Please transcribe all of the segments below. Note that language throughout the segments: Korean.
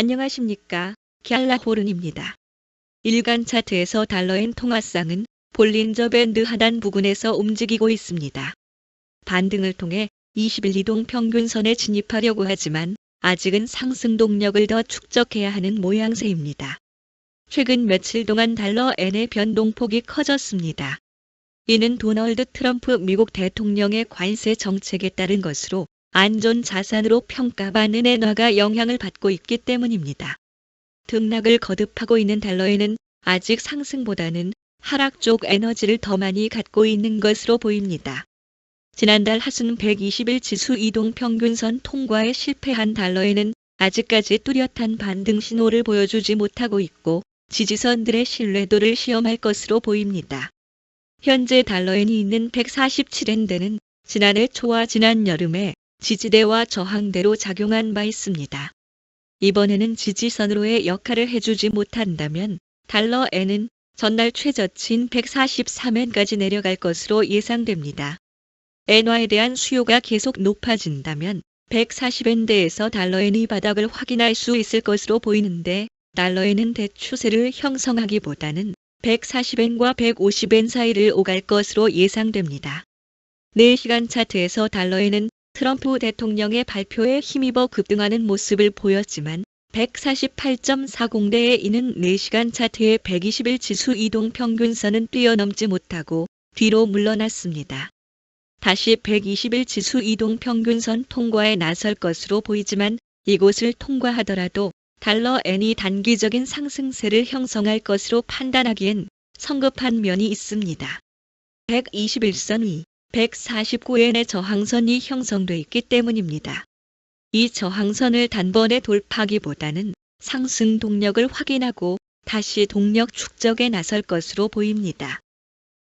안녕하십니까. 갤라호른입니다. 일간 차트에서 달러엔 통화상은 볼린저 밴드 하단 부근에서 움직이고 있습니다. 반등을 통해 20일 이동 평균선에 진입하려고 하지만 아직은 상승 동력을 더 축적해야 하는 모양새입니다. 최근 며칠 동안 달러 엔의 변동폭이 커졌습니다. 이는 도널드 트럼프 미국 대통령의 관세 정책에 따른 것으로 안전 자산으로 평가받는 엔화가 영향을 받고 있기 때문입니다. 등락을 거듭하고 있는 달러에는 아직 상승보다는 하락 쪽 에너지를 더 많이 갖고 있는 것으로 보입니다. 지난달 하순 120일 지수 이동 평균선 통과에 실패한 달러에는 아직까지 뚜렷한 반등 신호를 보여주지 못하고 있고 지지선들의 신뢰도를 시험할 것으로 보입니다. 현재 달러엔이 있는 147엔대는 지난해 초와 지난 여름에 지지대와 저항대로 작용한 바 있습니다. 이번에는 지지선으로의 역할을 해주지 못한다면 달러 엔은 전날 최저치인 143엔까지 내려갈 것으로 예상됩니다. 엔화에 대한 수요가 계속 높아진다면 140엔대에서 달러엔이 바닥을 확인할 수 있을 것으로 보이는데 달러엔은 대추세를 형성하기보다는 140엔과 150엔 사이를 오갈 것으로 예상됩니다. 4시간 차트에서 달러에는 트럼프 대통령의 발표에 힘입어 급등하는 모습을 보였지만 148.40대에 이는 4시간 차트의 120일 지수 이동 평균선은 뛰어넘지 못하고 뒤로 물러났습니다. 다시 120일 지수 이동 평균선 통과에 나설 것으로 보이지만 이곳을 통과하더라도 달러 엔이 단기적인 상승세를 형성할 것으로 판단하기엔 성급한 면이 있습니다. 121선 위 149엔의 저항선이 형성돼 있기 때문입니다. 이 저항선을 단번에 돌파하기보다는 상승 동력을 확인하고 다시 동력 축적에 나설 것으로 보입니다.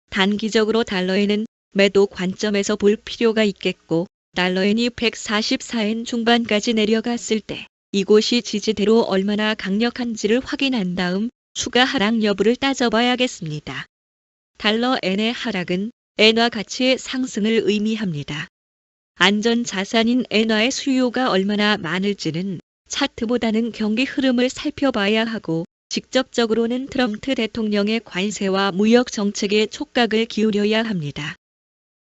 단기적으로 달러에는 매도 관점에서 볼 필요가 있겠고 달러엔이 144엔 중반까지 내려갔을 때 이곳이 지지대로 얼마나 강력한지를 확인한 다음 추가 하락 여부를 따져봐야겠습니다. 달러 엔의 하락은 엔화 가치의 상승을 의미합니다. 안전 자산인 엔화의 수요가 얼마나 많을지는 차트보다는 경기 흐름을 살펴봐야 하고 직접적으로는 트럼프 대통령의 관세와 무역 정책에 촉각을 기울여야 합니다.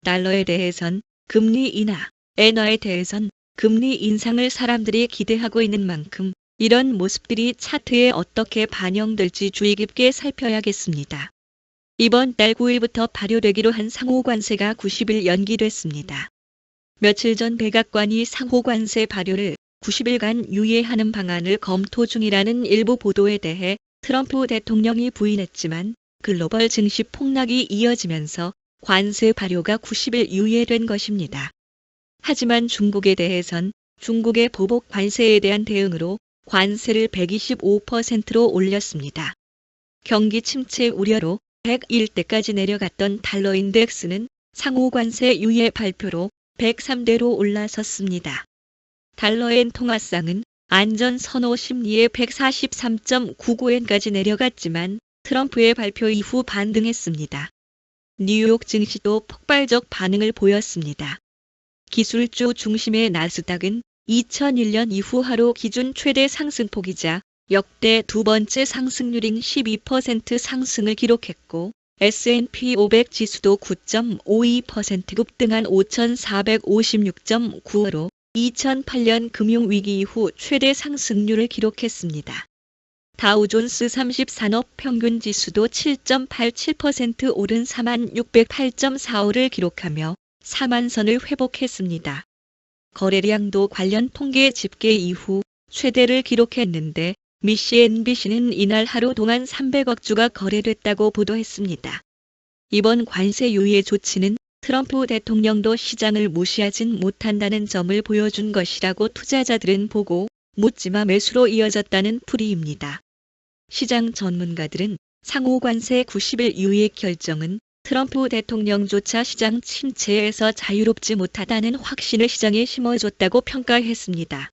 달러에 대해선 금리 인하, 엔화에 대해선 금리 인상을 사람들이 기대하고 있는 만큼 이런 모습들이 차트에 어떻게 반영될지 주의 깊게 살펴야겠습니다. 이번 달 9일부터 발효되기로 한 상호 관세가 90일 연기됐습니다. 며칠 전 백악관이 상호 관세 발효를 90일간 유예하는 방안을 검토 중이라는 일부 보도에 대해 트럼프 대통령이 부인했지만 글로벌 증시 폭락이 이어지면서 관세 발효가 90일 유예된 것입니다. 하지만 중국에 대해선 중국의 보복 관세에 대한 대응으로 관세를 125%로 올렸습니다. 경기 침체 우려로 101대까지 내려갔던 달러 인덱스는 상호 관세 유예 발표로 103대로 올라섰습니다. 달러엔 통화상은 안전 선호 심리에 143.99엔까지 내려갔지만 트럼프의 발표 이후 반등했습니다. 뉴욕 증시도 폭발적 반응을 보였습니다. 기술주 중심의 나스닥은 2001년 이후 하루 기준 최대 상승폭이자 역대 두 번째 상승률인 12% 상승을 기록했고 S&P 500 지수도 9.52% 급등한 5,456.9로 2008년 금융위기 이후 최대 상승률을 기록했습니다. 다우존스 30 산업 평균 지수도 7.87% 오른 4608.45를 기록하며 4만선을 회복했습니다. 거래량도 관련 통계 집계 이후 최대를 기록했는데 미시 NBC는 이날 하루 동안 300억 주가 거래됐다고 보도했습니다. 이번 관세 유예 조치는 트럼프 대통령도 시장을 무시하진 못한다는 점을 보여준 것이라고 투자자들은 보고 묻지마 매수로 이어졌다는 풀이입니다. 시장 전문가들은 상호 관세 90일 유예 결정은 트럼프 대통령조차 시장 침체에서 자유롭지 못하다는 확신을 시장에 심어줬다고 평가했습니다.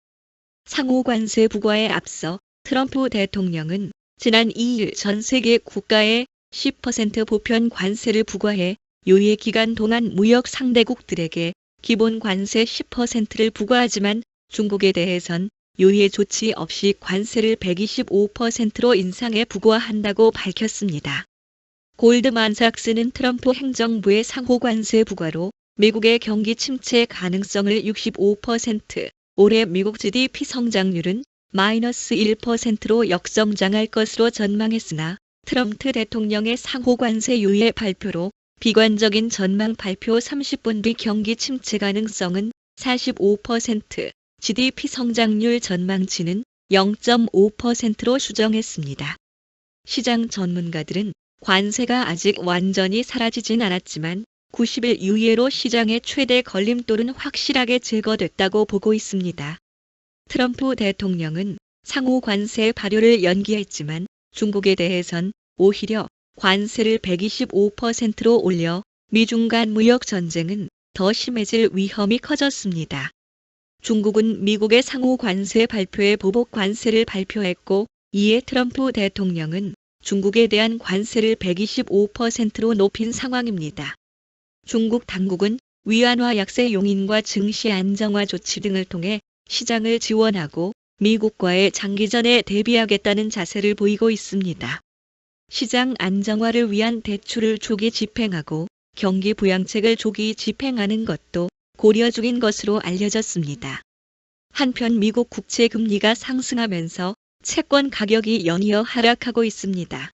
상호 관세 부과에 앞서 트럼프 대통령은 지난 2일 전 세계 국가에 10% 보편 관세를 부과해 유예 기간 동안 무역 상대국들에게 기본 관세 10%를 부과하지만 중국에 대해선 유예 조치 없이 관세를 125%로 인상해 부과한다고 밝혔습니다. 골드만삭스는 트럼프 행정부의 상호 관세 부과로 미국의 경기 침체 가능성을 65%, 올해 미국 GDP 성장률은 마이너스 1%로 역성장할 것으로 전망했으나 트럼프 대통령의 상호 관세 유예 발표로 비관적인 전망 발표 30분 뒤 경기 침체 가능성은 45%, GDP 성장률 전망치는 0.5%로 수정했습니다. 시장 전문가들은 관세가 아직 완전히 사라지진 않았지만 90일 유예로 시장의 최대 걸림돌은 확실하게 제거됐다고 보고 있습니다. 트럼프 대통령은 상호 관세 발효를 연기했지만 중국에 대해선 오히려 관세를 125%로 올려 미중 간 무역 전쟁은 더 심해질 위험이 커졌습니다. 중국은 미국의 상호 관세 발표에 보복 관세를 발표했고 이에 트럼프 대통령은 중국에 대한 관세를 125%로 높인 상황입니다. 중국 당국은 위안화 약세 용인과 증시 안정화 조치 등을 통해 시장을 지원하고 미국과의 장기전에 대비하겠다는 자세를 보이고 있습니다. 시장 안정화를 위한 대출을 조기 집행하고 경기 부양책을 조기 집행하는 것도 고려 중인 것으로 알려졌습니다. 한편 미국 국채 금리가 상승하면서 채권 가격이 연이어 하락하고 있습니다.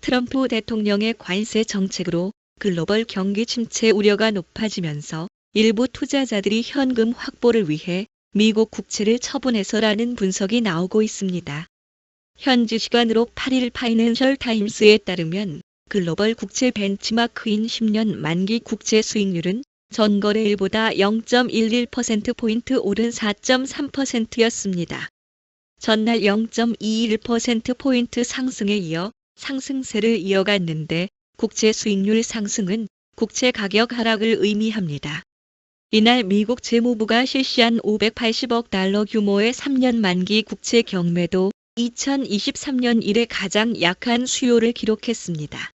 트럼프 대통령의 관세 정책으로 글로벌 경기 침체 우려가 높아지면서 일부 투자자들이 현금 확보를 위해 미국 국채를 처분해서라는 분석이 나오고 있습니다. 현지 시간으로 8일 파이낸셜 타임스에 따르면 글로벌 국채 벤치마크인 10년 만기 국채 수익률은 전거래일보다 0.11%포인트 오른 4.3%였습니다. 전날 0.21%포인트 상승에 이어 상승세를 이어갔는데 국채 수익률 상승은 국채 가격 하락을 의미합니다. 이날 미국 재무부가 실시한 580억 달러 규모의 3년 만기 국채 경매도 2023년 이래 가장 약한 수요를 기록했습니다.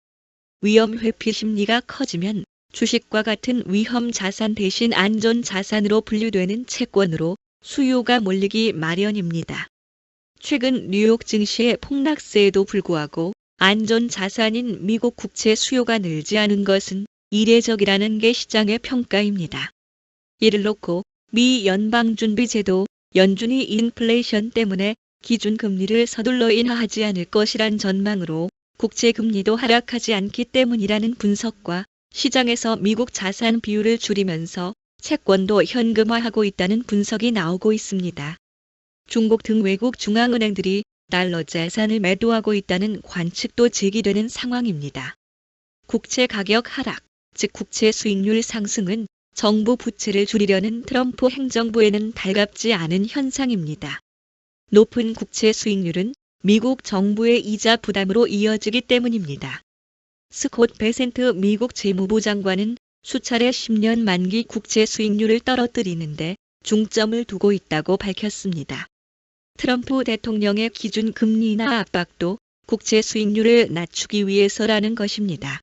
위험 회피 심리가 커지면 주식과 같은 위험 자산 대신 안전 자산으로 분류되는 채권으로 수요가 몰리기 마련입니다. 최근 뉴욕 증시의 폭락세에도 불구하고 안전 자산인 미국 국채 수요가 늘지 않은 것은 이례적이라는 게 시장의 평가입니다. 이를 놓고 미 연방준비제도 연준이 인플레이션 때문에 기준금리를 서둘러 인하하지 않을 것이란 전망으로 국채금리도 하락하지 않기 때문이라는 분석과 시장에서 미국 자산 비율을 줄이면서 채권도 현금화하고 있다는 분석이 나오고 있습니다. 중국 등 외국 중앙은행들이 달러 자산을 매도하고 있다는 관측도 제기되는 상황입니다. 국채 가격 하락, 즉 국채 수익률 상승은 정부 부채를 줄이려는 트럼프 행정부에는 달갑지 않은 현상입니다. 높은 국채 수익률은 미국 정부의 이자 부담으로 이어지기 때문입니다. 스콧 베센트 미국 재무부 장관은 수차례 10년 만기 국채 수익률을 떨어뜨리는데 중점을 두고 있다고 밝혔습니다. 트럼프 대통령의 기준 금리 인하 압박도 국채 수익률을 낮추기 위해서라는 것입니다.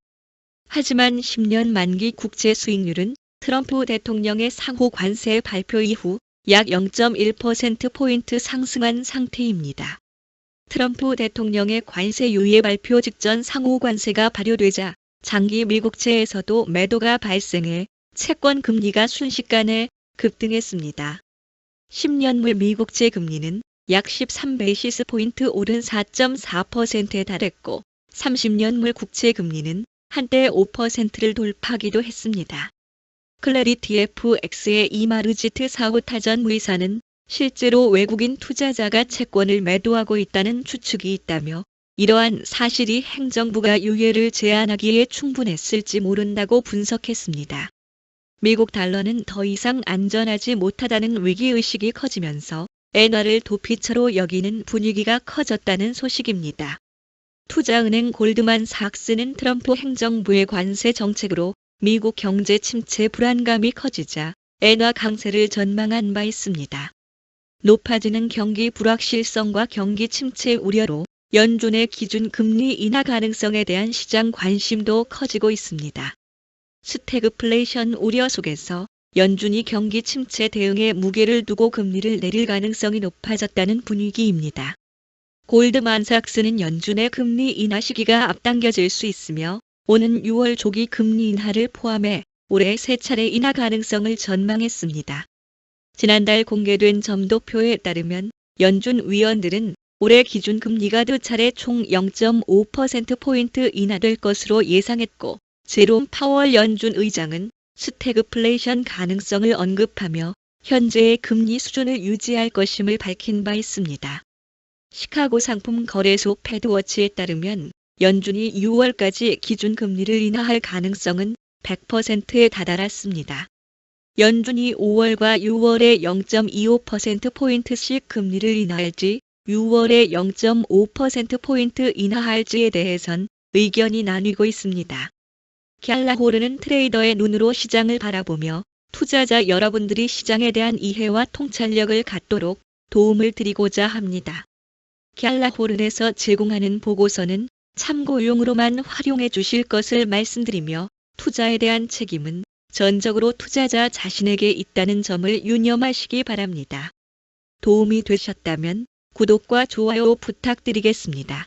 하지만 10년 만기 국채 수익률은 트럼프 대통령의 상호 관세 발표 이후 약 0.1%포인트 상승한 상태입니다. 트럼프 대통령의 관세 유예 발표 직전 상호 관세가 발효되자 장기 미국채에서도 매도가 발생해 채권 금리가 순식간에 급등했습니다. 10년물 미국채 금리는 약 13베이시스 포인트 오른 4.4%에 달했고 30년물 국채 금리는 한때 5%를 돌파하기도 했습니다. 클래리티 FX의 이마르지트 사후 타전 무이사는 실제로 외국인 투자자가 채권을 매도하고 있다는 추측이 있다며 이러한 사실이 행정부가 유예를 제한하기에 충분했을지 모른다고 분석했습니다. 미국 달러는 더 이상 안전하지 못하다는 위기의식이 커지면서 엔화를 도피처로 여기는 분위기가 커졌다는 소식입니다. 투자은행 골드만삭스는 트럼프 행정부의 관세 정책으로 미국 경제 침체 불안감이 커지자 엔화 강세를 전망한 바 있습니다. 높아지는 경기 불확실성과 경기 침체 우려로 연준의 기준 금리 인하 가능성에 대한 시장 관심도 커지고 있습니다. 스태그플레이션 우려 속에서 연준이 경기 침체 대응에 무게를 두고 금리를 내릴 가능성이 높아졌다는 분위기입니다. 골드만삭스는 연준의 금리 인하 시기가 앞당겨질 수 있으며 오는 6월 조기 금리 인하를 포함해 올해 세 차례 인하 가능성을 전망했습니다. 지난달 공개된 점도표에 따르면 연준 위원들은 올해 기준 금리가 두 차례 총 0.5%포인트 인하될 것으로 예상했고, 제롬 파월 연준 의장은 스태그플레이션 가능성을 언급하며 현재의 금리 수준을 유지할 것임을 밝힌 바 있습니다. 시카고 상품 거래소 패드워치에 따르면 연준이 6월까지 기준 금리를 인하할 가능성은 100%에 다다랐습니다. 연준이 5월과 6월에 0.25%포인트씩 금리를 인하할지 6월에 0.5%포인트 인하할지에 대해선 의견이 나뉘고 있습니다. 갤라호르는 트레이더의 눈으로 시장을 바라보며 투자자 여러분들이 시장에 대한 이해와 통찰력을 갖도록 도움을 드리고자 합니다. 갤라호른에서 제공하는 보고서는 참고용으로만 활용해 주실 것을 말씀드리며 투자에 대한 책임은 전적으로 투자자 자신에게 있다는 점을 유념하시기 바랍니다. 도움이 되셨다면 구독과 좋아요 부탁드리겠습니다.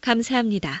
감사합니다.